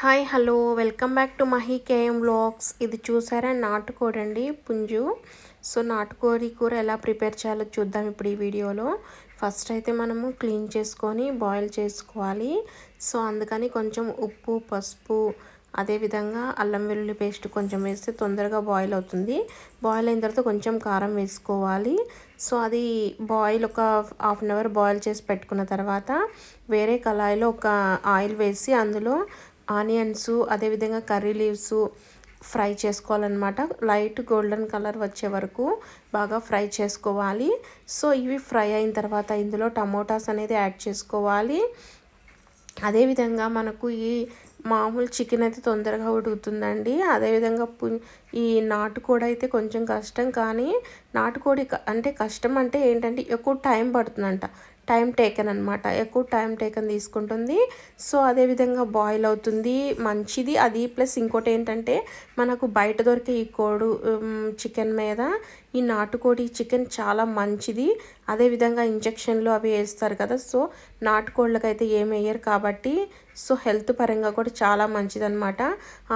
Hi hello. Welcome back to Mahi KM vlogs. ఇది చూసారా? నాటుకోడి అండి పుంజు. సో నాటుకోడి కూర ఎలా ప్రిపేర్ చేయాలో చూద్దాం ఇప్పుడు ఈ వీడియోలో. ఫస్ట్ అయితే మనము క్లీన్ చేసుకొని బాయిల్ చేసుకోవాలి. సో అందుకని కొంచెం ఉప్పు పసుపు అదేవిధంగా అల్లం వెల్లుల్లి పేస్ట్ కొంచెం వేస్తే తొందరగా బాయిల్ అవుతుంది. బాయిల్ అయిన తర్వాత కొంచెం కారం వేసుకోవాలి. సో అది బాయిల్ ఒక హాఫ్ అన్ అవర్ బాయిల్ చేసి పెట్టుకున్న తర్వాత వేరే కళాయిలో ఒక ఆయిల్ వేసి అందులో ఆనియన్స్ అదేవిధంగా కర్రీ లీవ్స్ ఫ్రై చేసుకోవాలన్నమాట. లైట్ గోల్డెన్ కలర్ వచ్చే వరకు బాగా ఫ్రై చేసుకోవాలి. సో ఇవి ఫ్రై అయిన తర్వాత ఇందులో టమోటాస్ అనేది యాడ్ చేసుకోవాలి. అదేవిధంగా మనకు ఈ మామూలు చికెన్ అయితే తొందరగా ఉడుకుతుందండి. అదేవిధంగా పు ఈ నాటుకోడి అయితే కొంచెం కష్టం కానీ నాటుకోడి అంటే కష్టం అంటే ఏంటంటే ఎక్కువ టైం పడుతుందంట. టైం టేకన్ అనమాట ఎక్కువ టైం టేకన్ తీసుకుంటుంది. సో అదేవిధంగా బాయిల్ అవుతుంది. మంచిది. అది ప్లస్ ఇంకోటి ఏంటంటే మనకు బయట దొరికే ఈ కోడు చికెన్ మీద ఈ నాటుకోడి చికెన్ చాలా మంచిది. అదేవిధంగా ఇంజక్షన్లు అవి వేస్తారు కదా. సో నాటుకోళ్ళకైతే ఏమి వేయరు కాబట్టి సో హెల్త్ పరంగా కూడా చాలా మంచిదనమాట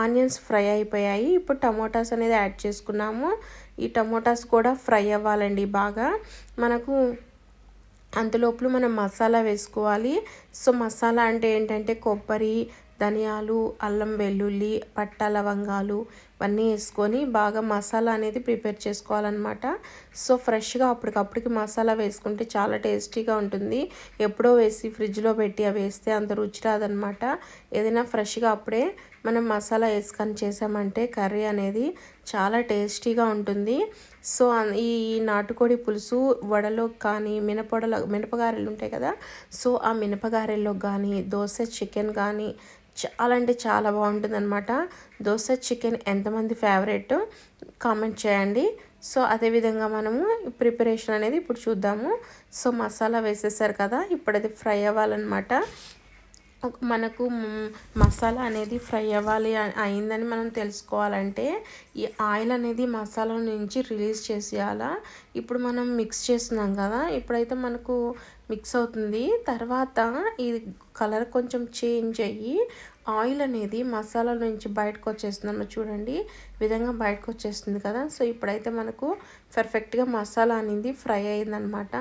ఆనియన్స్ ఫ్రై అయిపోయాయి. ఇప్పుడు టమోటాస్ అనేది యాడ్ చేసుకున్నాము. ఈ టమోటాస్ కూడా ఫ్రై అవ్వాలండి బాగా. మనకు అంతలోపు మనం మసాలా వేసుకోవాలి. సో మసాలా అంటే ఏంటంటే కొబ్బరి ధనియాలు అల్లం వెల్లుల్లి పట్ట లవంగాలు ఇవన్నీ వేసుకొని బాగా మసాలా అనేది ప్రిపేర్ చేసుకోవాలన్నమాట. సో ఫ్రెష్గా అప్పటికప్పటికి మసాలా వేసుకుంటే చాలా టేస్టీగా ఉంటుంది. ఎప్పుడో వేసి ఫ్రిడ్జ్లో పెట్టి అవి వేస్తే అంత రుచి రాదనమాట ఏదైనా ఫ్రెష్గా అప్పుడే మనం మసాలా వేసుకొని చేసామంటే కర్రీ అనేది చాలా టేస్టీగా ఉంటుంది. సో ఈ నాటుకోడి పులుసు వడలో కానీ మినపొడలో మినపగారెలు ఉంటాయి కదా? సో ఆ మినపగారెల్లో కానీ దోశ చికెన్ కానీ చాలా అంటే చాలా బాగుంటుంది అనమాట దోశ చికెన్ ఎంతమంది ఫేవరెట్? కామెంట్ చేయండి. సో అదేవిధంగా మనము ప్రిపరేషన్ అనేది ఇప్పుడు చూద్దాము. సో మసాలా వేసేసారు కదా? ఇప్పుడు అది ఫ్రై అవ్వాలన్నమాట. మనకు మసాలా అనేది ఫ్రై అవ్వాలి అయిందని మనం తెలుసుకోవాలంటే ఈ ఆయిల్ అనేది మసాలా నుంచి రిలీజ్ చేసేయాలా. ఇప్పుడు మనం మిక్స్ చేస్తున్నాం కదా ఇప్పుడైతే మనకు మిక్స్ అవుతుంది. తర్వాత ఇది కలర్ కొంచెం చేంజ్ అయ్యి ఆయిల్ అనేది మసాలా నుంచి బయటకు వచ్చేస్తుంది చూడండి విధంగా బయటకు వచ్చేస్తుంది కదా. సో ఇప్పుడైతే మనకు పర్ఫెక్ట్గా మసాలా అనేది ఫ్రై అయిందనమాట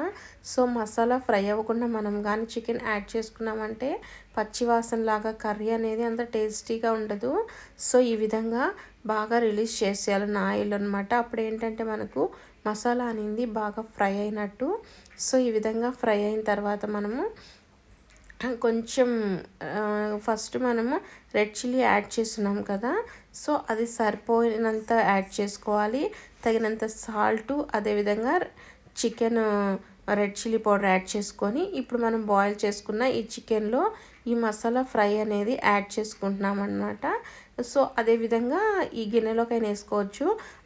సో మసాలా ఫ్రై అవ్వకుండా మనం కానీ చికెన్ యాడ్ చేసుకున్నామంటే పచ్చివాసన లాగా కర్రీ అనేది అంత టేస్టీగా ఉండదు. సో ఈ విధంగా బాగా రిలీజ్ చేసేయాలి నా ఆయిల్ అనమాట అప్పుడు ఏంటంటే మనకు మసాలా అనేది బాగా ఫ్రై అయినట్టు. సో ఈ విధంగా ఫ్రై అయిన తర్వాత మనము కొంచెం ఫస్ట్ మనము రెడ్ చిల్లీ యాడ్ చేస్తున్నాం కదా. సో అది సరిపోయినంత యాడ్ చేసుకోవాలి. తగినంత సాల్టు అదేవిధంగా chicken red chilli powder add చేసుకొని ఇప్పుడు మనం బాయిల్ చేసుకున్న ఈ చికెన్లో ఈ మసాలా ఫ్రై అనేది యాడ్ చేసుకుంటున్నాం అనమాట సో అదేవిధంగా ఈ గిన్నెలోకైనా వేసుకోవచ్చు.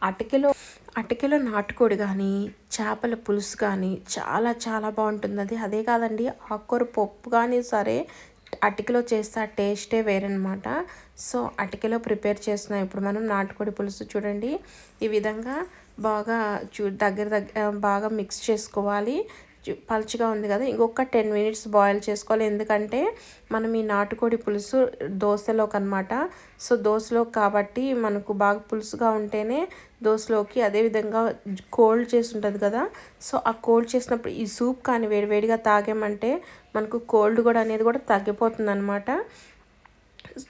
అటకెలో అటకెలో నాటుకోడి కానీ చేపల పులుసు కానీ చాలా చాలా బాగుంటుంది. అది అదే కాదండి ఆకుకూర పప్పు కానీ సరే అటికలో చేస్తే ఆ టేస్టే వేరనమాట సో అటికలో ప్రిపేర్ చేస్తున్నాం. ఇప్పుడు మనం నాటుకోడి పులుసు చూడండి. ఈ విధంగా బాగా చూ దగ్గర దగ్గర బాగా మిక్స్ చేసుకోవాలి. పలుచగా ఉంది కదా. ఇంకొక టెన్ మినిట్స్ బాయిల్ చేసుకోవాలి. ఎందుకంటే మనం ఈ నాటుకోడి పులుసు దోశలోకి అనమాట సో దోశలో కాబట్టి మనకు బాగా పులుసుగా ఉంటేనే దోశలోకి అదేవిధంగా కోల్డ్ చేసి ఉంటుంది కదా. సో ఆ కోల్డ్ చేసినప్పుడు ఈ సూప్ కానీ వేడివేడిగా తాగామంటే మనకు కోల్డ్ కూడా అనేది కూడా తగ్గిపోతుంది అనమాట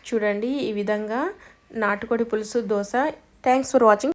చూడండి ఈ విధంగా నాటుకోడి పులుసు దోశ. Thanks for watching